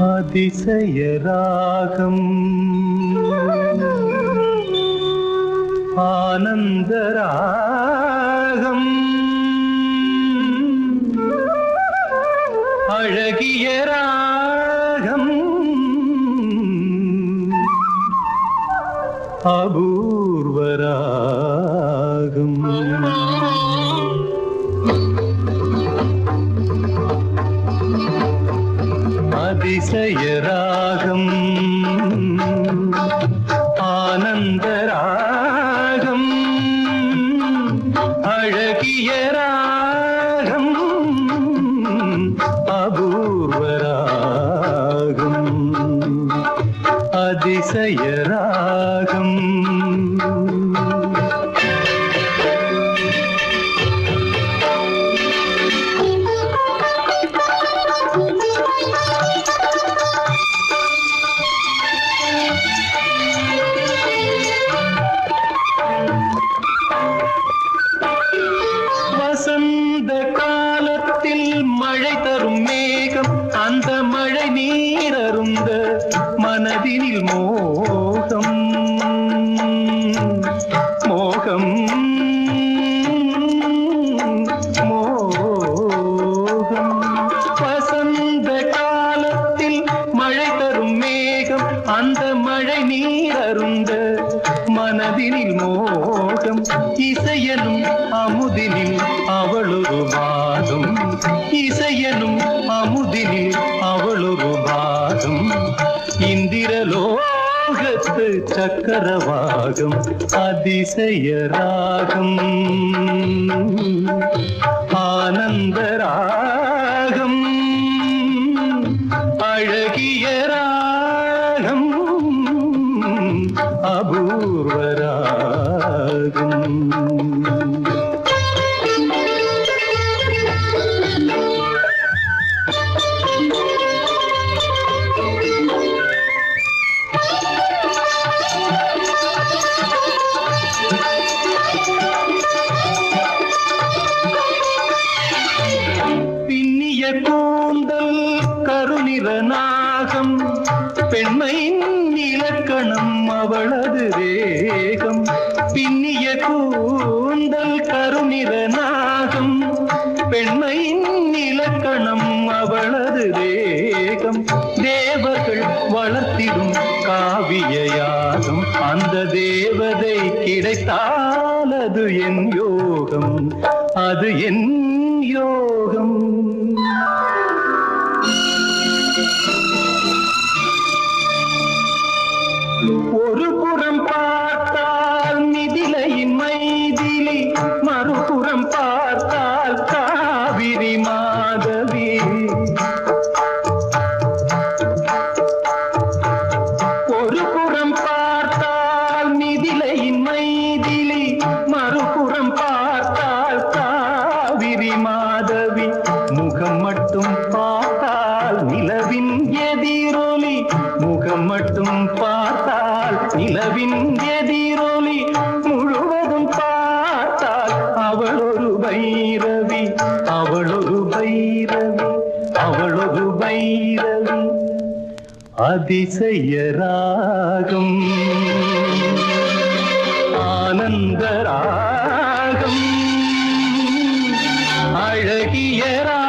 அதிசய ராகம் ஆனந்த ராகம் அழகிய அதிசய ராகம் ஆனந்த ராகம் அழகிய ராகம் அபூர்வ ராகம் அதிசய ராகம் வசந்த நீரருந்த மனதினில் மோகம். மோகம். மோகம். வசந்த காலத்தில் மழை தரும் மேகம் அந்த மழை நீரருந்த மனதினில் மோகம். இசையனும் அமுதினில் அவளொரு இந்திரலோகத்து சக்கரவாகம் அதிசய ராகம் ஆனந்த ராகம் அழகிய கூந்தல் கருநிற நாகம் பெண்மையின் இலக்கணம் அவளது வேகம். பின்னிய கூந்தல் கருநிற நாகம் பெண்மையின் இலக்கணம் அவளது வேகம். தேவர்கள் வளர்த்திடும் காவிய யாகம் அந்த தேவதை கிடைத்தால் அது என் யோகம் அது என் யோகம். Oh. நிலவின் எதிரொலி முகம் மட்டும் பார்த்தால் நிலவின் எதிரொலி முழுவதும் பார்த்தால் அவளொரு பைரவி அவளொரு பைரவி அவளொரு பைரவி. அதிசயராகும் ஆனந்தராகும் அழகியரா